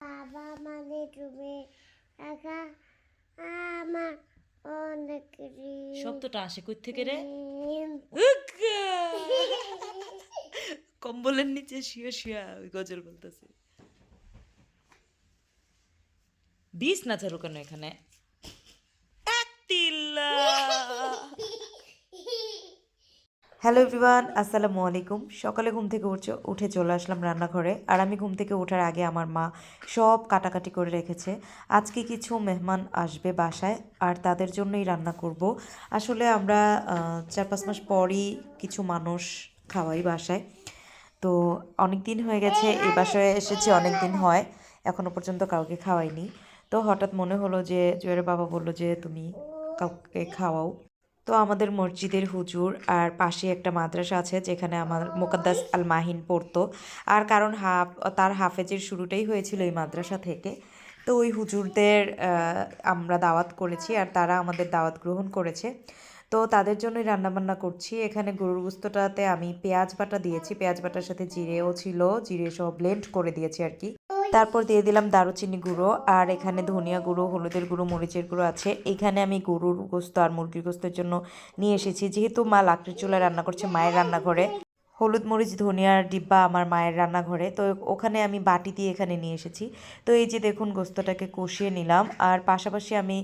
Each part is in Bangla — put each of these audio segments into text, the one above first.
বাবা মানে তুমি একা? আমার অনেক শব্দটা আসে কই থেকে রে? কম্বলের নিচে শুয়ে শুয়ে ওই গজল বলতেছে। বিষ না চালু কেন এখানে? একতিল্লা। হ্যালো এভরিওয়ান আসসালামু আলাইকুম সকালে ঘুম থেকে উঠে উঠে চলে আসলাম রান্নাঘরে। আর আমি ঘুম থেকে ওঠার আগে আমার মা সব কাটাকাটি করে রেখেছে। আজকে কিছু মেহমান আসবে বাসায়, আর তাদের জন্যই রান্না করব। আসলে আমরা চার পাঁচ মাস পরই কিছু মানুষ খাওয়াই বাসায়। তো অনেক দিন হয়ে গেছে এই বাসায় এসেছি অনেক দিন হয়। এখনও পর্যন্ত কাউকে খাওয়াইনি। তো হঠাৎ মনে হলো যে জয়ের বাবা বলল যে, তুমি কাউকে খাওয়াও। তো আমাদের মসজিদের হুজুর আর পাশে একটা মাদ্রাসা আছে যেখানে আমার মোকাদ্দাস আল মাহিন পড়তো। আর কারণ হাফ, তার হাফেজের শুরুটাই হয়েছিল এই মাদ্রাসা থেকে। তো ওই হুজুরদের আমরা দাওয়াত করেছি আর তারা আমাদের দাওয়াত গ্রহণ করেছে। তো তাদের জন্যই রান্নাবান্না করছি। এখানে গরুর গুস্তটাতে আমি পেঁয়াজ বাটা দিয়েছি। পেঁয়াজ বাটার সাথে জিরেও ছিল, জিরে সব ব্লেন্ড করে দিয়েছি আর কি। তারপর দিয়ে দিলাম দারুচিনি গুঁড়ো, আর এখানে ধনিয়া গুঁড়ো, হলুদের গুঁড়ো, মরিচের গুঁড়ো আছে। এখানে আমি গরুর গোস্ত আর মুরগির গোস্তের জন্য নিয়ে এসেছি। যেহেতু মা লাকড়ির চুলায় রান্না করছে মায়ের রান্নাঘরে, হলুদ, মরিচ ধনিয়ার ডিব্বা আমার মায়ের রান্নাঘরে, তো ওখানে আমি বাটি দিয়ে এখানে নিয়ে এসেছি। তো এই যে দেখুন গোস্তটাকে কষিয়ে নিলাম, আর পাশাপাশি আমি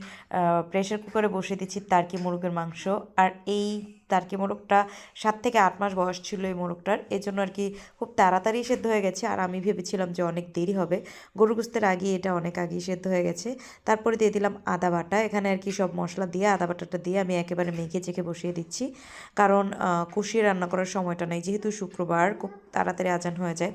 প্রেশার কুকারে বসিয়ে দিচ্ছি তার্কি মুরগের মাংস। আর এই তার্কি মোরগটা সাত থেকে আট মাস বয়স ছিল এই মোরগটার। এই জন্য আর কি খুব তাড়াতাড়ি সেদ্ধ হয়ে গেছে। আর আমি ভেবেছিলাম যে অনেক দেরি হবে। গরু গোস্তের আগে এটা অনেক আগেই সেদ্ধ হয়ে গেছে। তারপরে দিয়ে দিলাম আদা বাটা। এখানে আর কি সব মশলা দিয়ে, আদা বাটাটা দিয়ে আমি একেবারে মেখে চেখে বসিয়ে দিচ্ছি। কারণ কষিয়ে রান্না করার সময়টা নেই। যেহেতু শুক্রবার, খুব তাড়াতাড়ি আজান হয়ে যায়।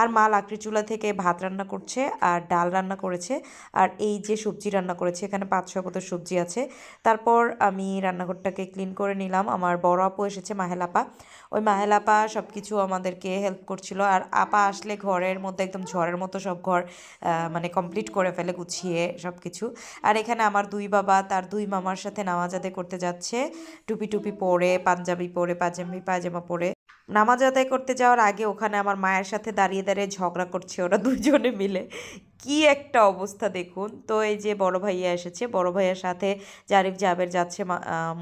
আর মা লাকড়ি চুলা থেকে ভাত রান্না করছে, আর ডাল রান্না করেছে। আর এই যে সবজি রান্না করেছে, এখানে পাঁচ ছ কত সবজি আছে। তারপর আমি রান্নাঘরটাকে ক্লিন করে নিলাম। আমার বড় আপু এসেছে মাহেল আপা। ওই মাহেল আপা সব কিছু আমাদেরকে হেল্প করছিল। আর আপা আসলে ঘরের মধ্যে একদম ঝড়ের মতো সব ঘর মানে কমপ্লিট করে ফেলে, গুছিয়ে সব কিছু আর এখানে আমার দুই বাবা, তার দুই মামার সাথে নামাজ আদায় করতে যাচ্ছে। টুপি টুপি পরে, পাঞ্জাবি পরে, পাজামি, পায়জামা পরে। নামাজ আদায় করতে যাওয়ার আগে ওখানে আমার মায়ের সাথে দাঁড়িয়ে দাঁড়িয়ে ঝগড়া করছে ওরা দুজনে মিলে। কি একটা অবস্থা দেখুন। তো এই যে বড় ভাইয়া এসেছে, বড় ভাইয়ার সাথে জারিফ জাবের যাচ্ছে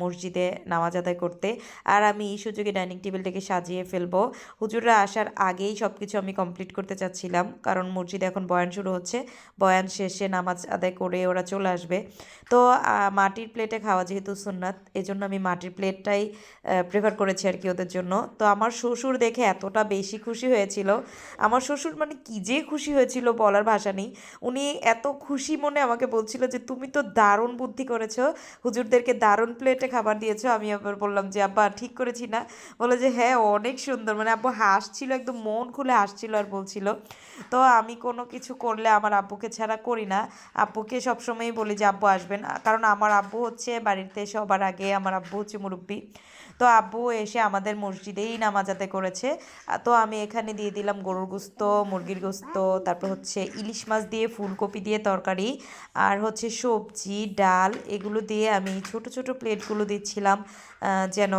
মসজিদে নামাজ আদায় করতে। আর আমি এই সুযোগে ডাইনিং টেবিলটাকে সাজিয়ে ফেলব। হুজুররা আসার আগেই সব কিছু আমি কমপ্লিট করতে চাচ্ছিলাম, কারণ মসজিদে এখন বয়ান শুরু হচ্ছে। বয়ান শেষে নামাজ আদায় করে ওরা চলে আসবে। তো মাটির প্লেটে খাওয়া যেহেতু সুন্নাত, এজন্য আমি মাটির প্লেটটাই প্রেফার করেছি আর কি ওদের জন্য। তো আমার শ্বশুর দেখে এতটা বেশি খুশি হয়েছিল। আমার শ্বশুর মানে কি যে খুশি হয়েছিল বলার ভাষা নেই। উনি এত খুশি মনে আমাকে বলছিল যে, তুমি তো দারুণ বুদ্ধি করেছ। হুজুরদেরকে দারুণ প্লেটে খাবার দিয়েছ। আমি আবার বললাম যে, আব্বা, ঠিক করেছি না। বলে যে হ্যাঁ অনেক সুন্দর। মানে আব্বু হাসছিল, একদম মন খুলে হাসছিল আর বলছিল। তো আমি কোনো কিছু করলে আমার আব্বুকে ছাড়া করি না। আব্বুকে সবসময়ই বলি যে, আব্বু, আসবেন। কারণ আমার আব্বু হচ্ছে বাড়িতে সবার আগে আমার আব্বু হচ্ছে মুরব্বী। তো আব্বু এসে আমাদের মসজিদেই নামাজ আদায় করেছে। তো আমি এখানে দিয়ে দিলাম গরুর গুস্ত, মুরগির গুস্ত, তারপর হচ্ছে ইলিশ মাছ দিয়ে ফুলকপি দিয়ে তরকারি, আর হচ্ছে সবজি, ডাল, এগুলো দিয়ে আমি ছোট ছোট প্লেটগুলো দিচ্ছিলাম। যেন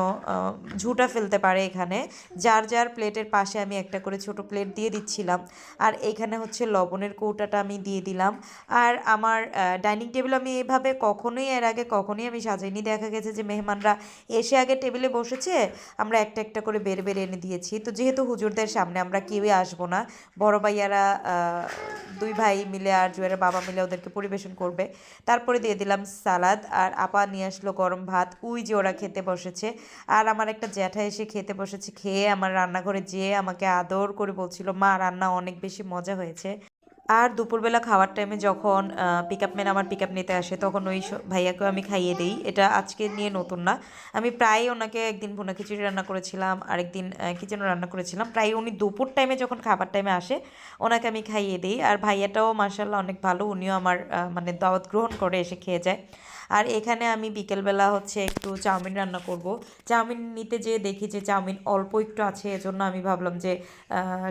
ঝুঁটা ফেলতে পারে এখানে। যার যার প্লেটের পাশে আমি একটা করে ছোট প্লেট দিয়ে দিচ্ছিলাম। আর এখানে হচ্ছে লবণের কৌটাটা আমি দিয়ে দিলাম। আর আমার ডাইনিং টেবিল আমি এভাবে কখনোই, এর আগে কখনোই আমি সাজাইনি। দেখা গেছে যে মেহমানরা এসে আগে টেবিলে বসেছে, আমরা একটা একটা করে বের বের এনে দিয়েছি। তো যেহেতু হুজুরদের সামনে আমরা কেউই আসব না, বড় ভাইয়ারা দুই ভাই মিলে আর জুয়ের বাবা মিলে ওদেরকে পরিবেশন করবে। তারপরে দিয়ে দিলাম সালাদ। আর আপা নিয়ে আসলো গরম ভাত। উই যে ওরা খেতে বসেছে। আর আমার একটা জ্যাঠা এসে খেতে বসেছে, খেয়ে আমার রান্নাঘরে যেয়ে আমাকে আদর করে বলছিল, মা, রান্না অনেক বেশি মজা হয়েছে। আর দুপুরবেলা খাওয়ার টাইমে যখন পিক আপ ম্যান আমার পিক আপ নিতে আসে, তখন ওই ভাইয়াকেও আমি খাইয়ে দিই। এটা আজকে নিয়ে নতুন না। আমি প্রায় ওনাকে একদিন ভুনা খিচুড়ি রান্না করেছিলাম, আরেকদিন কি যেন রান্না করেছিলাম। প্রায় উনি দুপুর টাইমে যখন খাবার টাইমে আসে, ওনাকে আমি খাইয়ে দিই। আর ভাইয়াটাও মার্শাল্লাহ অনেক ভালো। উনিও আমার মানে দাওয়াত গ্রহণ করে এসে খেয়ে যায়। আর এখানে আমি বিকেলবেলা হচ্ছে একটু চাউমিন রান্না করব। চাউমিন নিতে যেয়ে দেখি যে চাউমিন অল্প একটু আছে, এজন্য আমি ভাবলাম যে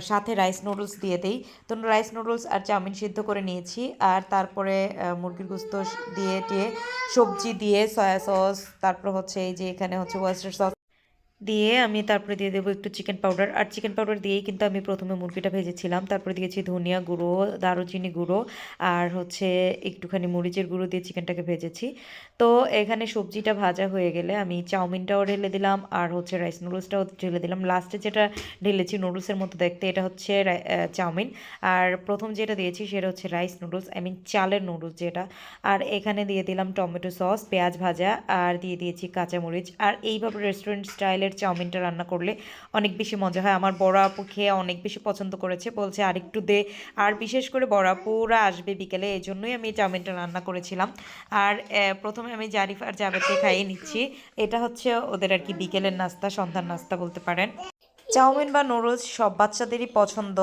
সাথে রাইস নুডলস দিয়ে দেই। তো রাইস নুডলস আর চাউমিন সিদ্ধ করে নিয়েছি আর তারপরে মুরগির গুস্ত দিয়ে টিয়ে সবজি দিয়ে সয়া সস, তারপর হচ্ছে এই যে এখানে হচ্ছে ওয়েস্টার সস দিয়ে আমি তারপরে দিয়ে দেবো একটু চিকেন পাউডার আর চিকেন পাউডার দিয়েই কিন্তু আমি প্রথমে মুরগিটা ভেজেছিলাম। তারপরে দিয়েছি ধনিয়া গুঁড়ো, দারুচিনি গুঁড়ো, আর হচ্ছে একটুখানি মরিচের গুঁড়ো দিয়ে চিকেনটাকে ভেজেছি। তো এখানে সবজিটা ভাজা হয়ে গেলে আমি চাউমিনটাও ঢেলে দিলাম, আর হচ্ছে রাইস নুডলসটাও ঢেলে দিলাম। লাস্টে যেটা ঢেলেছি নুডলসের মতো দেখতে, এটা হচ্ছে চাউমিন। আর প্রথম যেটা দিয়েছি সেটা হচ্ছে রাইস নুডলস আই মিন চালের নুডলস যেটা। আর এখানে দিয়ে দিলাম টমেটো সস, পেঁয়াজ ভাজা, আর দিয়ে দিয়েছি কাঁচামরিচ। আর এইভাবে রেস্টুরেন্ট স্টাইলের চাউমিনটা রান্না করলে অনেক বেশি মজা হয়। আমার বড় আপু খেয়ে অনেক বেশি পছন্দ করেছে। বলছে, আরেকটু দে। আর বিশেষ করে বড় আপুরা আসবে বিকেলে, এই জন্যই আমি চাউমিনটা রান্না করেছিলাম। আর প্রথমে আমি জারিফ আর খাইয়ে নিচ্ছি। এটা হচ্ছে ওদের আর কি বিকেলের নাস্তা, সন্ধ্যার নাস্তা বলতে পারেন। চাউমিন বা নুডলস সব বাচ্চাদেরই পছন্দ।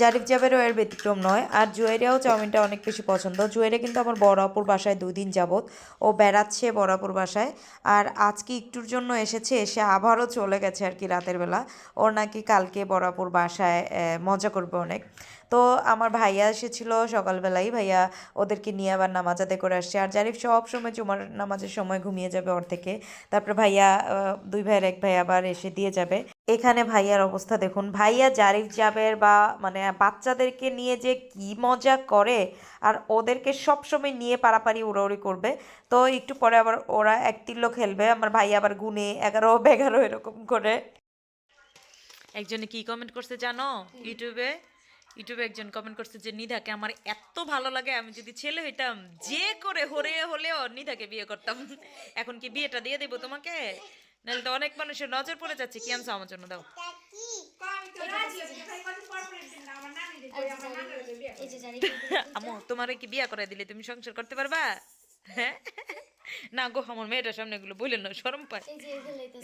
জারিফ জাবেরও এর ব্যতিক্রম নয়। আর জুয়েরিয়াও চাউমিনটা অনেক বেশি পছন্দ। জুয়েরিয়া কিন্তু আমার বড় আপুর বাসায় দুই দিন যাবত ও বেড়াচ্ছে বড় বাসায়। আর আজকে একটুর জন্য এসেছে এসে আবারও চলে গেছে আর কি রাতের বেলা। ওর নাকি কালকে বড় বাসায় মজা করবে অনেক। তো আমার ভাইয়া এসেছিল সকালবেলাই। ভাইয়া ওদেরকে নিয়ে আবার নামাজ আদায় করে আসছে। আর জারিফ সব সময় জুমার নামাজের সময় ঘুমিয়ে যাবে ওর থেকে। তারপরে ভাইয়া দুই ভাইয়ের এক ভাই আবার এসে দিয়ে যাবে। এখানে ভাইয়ার অবস্থা দেখুন। ভাইয়া জারিফ জাবের বা মানে বাচ্চাদেরকে নিয়ে যে কি মজা করে, আর ওদেরকে সব সময় নিয়ে পারাপারি উড়াউড়ি করবে, তো একটু পরে আবার ওরা এক তিল্লো খেলবে। আমার ভাই আবার গুনে, এগারো বেগারো এরকম করে। একজনে কি কমেন্ট করছে জানো? ইউটিউবে ইউটিউবে একজন কমেন্ট করছে যে, নিধাকে আমার এত ভালো লাগে, আমি যদি ছেলে হইতাম, যে করে হরে হলেও নিধাকে বিয়ে করতাম। এখন কি বিয়েটা দিয়ে দেবো তোমাকে? নাহলে তো অনেক মানুষের নজর পড়ে যাচ্ছে কি আনছো আমার জন্য দাও। আমু তোমার কি বিয়ে করে দিলে তুমি সংসার করতে পারবা? হ্যাঁ? না গো আমার মেয়েটার সামনে এগুলো বললেন না শরম পায়।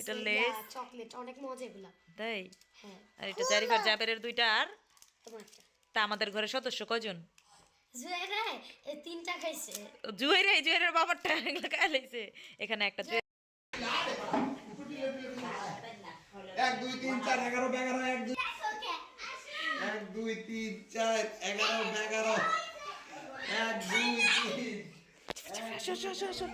এটা লেস। চকলেট অনেক মজা এগুলো। তাই? হ্যাঁ। আর এটা জারিফার জাবেরের দুইটা আর? তা আমাদের ঘরে সদস্য কজন জুয়েরা এই তিনটা খাইছে। জুয়েরের বাবারটা এগুলো খাইলাইছে এখানে একটা জুয়ের এক দুই তিন চার এগারো এগারো এক দুই এক দুই তিন চার এগারো এগারো এক দুই তিন আসো, আসো, আসো।